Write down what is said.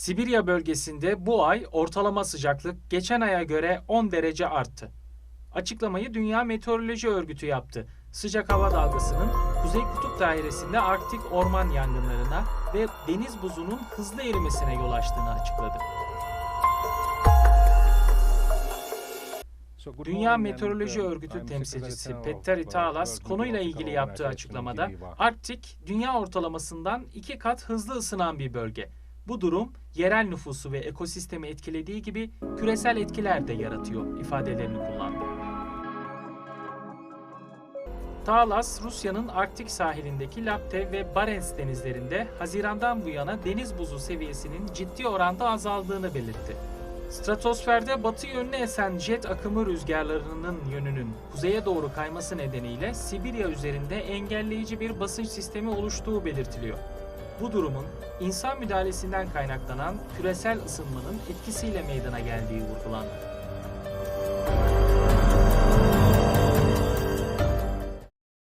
Sibirya bölgesinde bu ay ortalama sıcaklık geçen aya göre 10 derece arttı. Açıklamayı Dünya Meteoroloji Örgütü yaptı. Sıcak hava dalgasının Kuzey Kutup Dairesi'nde Arktik orman yangınlarına ve deniz buzunun hızlı erimesine yol açtığını açıkladı. Dünya Meteoroloji Örgütü temsilcisi Petteri Taalas konuyla ilgili yaptığı açıklamada Arktik dünya ortalamasından iki kat hızlı ısınan bir bölge. Bu durum yerel nüfusu ve ekosistemi etkilediği gibi küresel etkiler de yaratıyor ifadelerini kullandı. Taalas, Rusya'nın Arktik sahilindeki Laptev ve Barents denizlerinde Haziran'dan bu yana deniz buzu seviyesinin ciddi oranda azaldığını belirtti. Stratosferde batı yönlü esen jet akımı rüzgarlarının yönünün kuzeye doğru kayması nedeniyle Sibirya üzerinde engelleyici bir basınç sistemi oluştuğu belirtiliyor. Bu durumun insan müdahalesinden kaynaklanan küresel ısınmanın etkisiyle meydana geldiği vurgulandı.